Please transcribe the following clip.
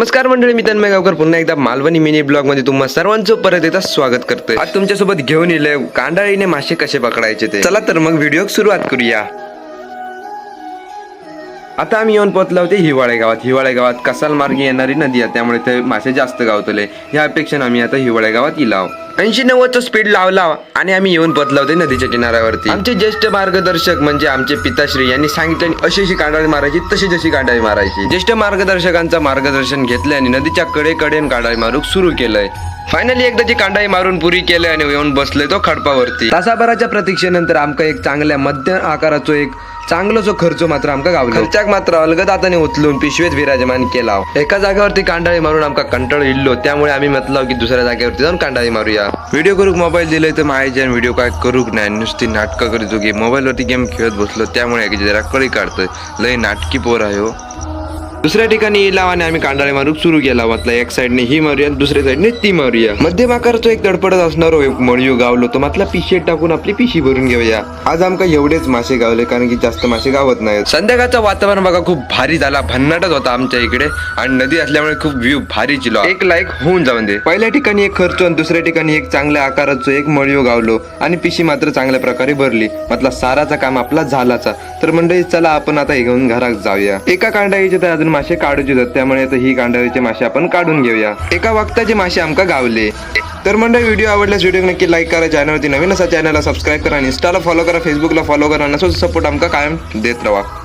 नमस्कार मंडळी मी तन्मय गावकर. पुन्हा एकदा मालवणी मिनी ब्लॉगमध्ये तुम्हा सर्वांचं परत एकदा स्वागत करतोय. आज तुमच्यासोबत घेऊन येले कांडाळीने मासे कसे पकडायचे ते. चला तर मग व्हिडिओ सुरुवात करूया. आता आम्ही येऊन पोहोचलो होते हिवाळे गावात. हिवाळे गावात कसाल मार्गे येणारी नदी आहे त्यामुळे ते मासे जास्त गावतले. ह्या अपेक्षेने आम्ही आता हिवाळे गावात इलाव ऐंशी नव्वदचा स्पीड लावला आणि आम्ही येऊन पोहोचलो होते नदीच्या किनाऱ्यावरती. आमचे ज्येष्ठ मार्गदर्शक म्हणजे आमचे पिताश्री यांनी सांगितलं अशी अशी कांडाळी मारायची तशी जशी काढावी मारायची. ज्येष्ठ मार्गदर्शकांचं मार्गदर्शन घेतलं आणि नदीच्या कडे कडेन काढावी मारूक सुरू केलंय. फायनली एकदाची कांडाई मारून पुरी केलं आणि येऊन बसलोय तो खडपावरती. तासाभराच्या प्रतीक्षेनंतर आमका एक चांगल्या मध्य आकाराचो एक चांगलो जो खर्च मात्र आमका गावलो. खर्चाक मात्र अलगद हाताने उचलून पिशवेत विराजमान केला. एका जागेवरती कांडाळी मारून आमका कंटाळ इल्लो त्यामुळे आम्ही म्हटलं की दुसऱ्या जागेवरती जाऊन कांडाळी मारूया. व्हिडिओ करूक मोबाईल दिले तर माहिती व्हिडिओ काय करूक नाही. नुसती नाटकं करीत होती. मोबाईलवरती गेम खेळत बसलो. त्यामुळे एक जरा कळी काढतोय. लय नाटकी पोर आहे हो. दुसऱ्या ठिकाणी लावाने आणि आम्ही कांडाळे मारूक सुरू केला. म्हटलं एक साईडने ही मारूया आणि दुसऱ्या साईडने ती मारूया. मध्यम आकाराचा एक तडपडत असणार एक मळीव गावलो. तो म्हटलं पिशेत टाकून आपली पिशी भरून घेऊया. आज आमका एवढेच मासे गावले कारण की जास्त मासे गावत नाहीत. संध्याकाळचं वातावरण बघा खूप भारी झाला. भन्नाटच होता आमच्या इकडे. आणि नदी असल्यामुळे खूप व्ह्यू भारी चिलो एक लाईक होऊन जाऊन दे. पहिल्या ठिकाणी एक खर्च आणि दुसऱ्या ठिकाणी एक चांगल्या आकाराचं एक मळयू गावलो. आणि पिशी मात्र चांगल्या प्रकारे भरली. म्हटलं साराचा काम आपला झालाचा. तर मंडळी चला आपण आता हे घेऊन घरात जाऊया. एका कांडाईच्या तर अजून मासे काढूचे आहेत त्यामुळे आता ही कांडाळीचे मासे आपण काढून घेऊया. एका वक्ताचे मासे आमका गावले. तर मंडळी व्हिडिओ आवडल्यास व्हिडिओ नक्की लाईक करा चॅनलवरती नवीन असा चॅनलला सबस्क्राईब करा आणि इंस्टाला फॉलो करा फेसबुकला फॉलो करा नसो सपोर्ट आमका कायम देत राहा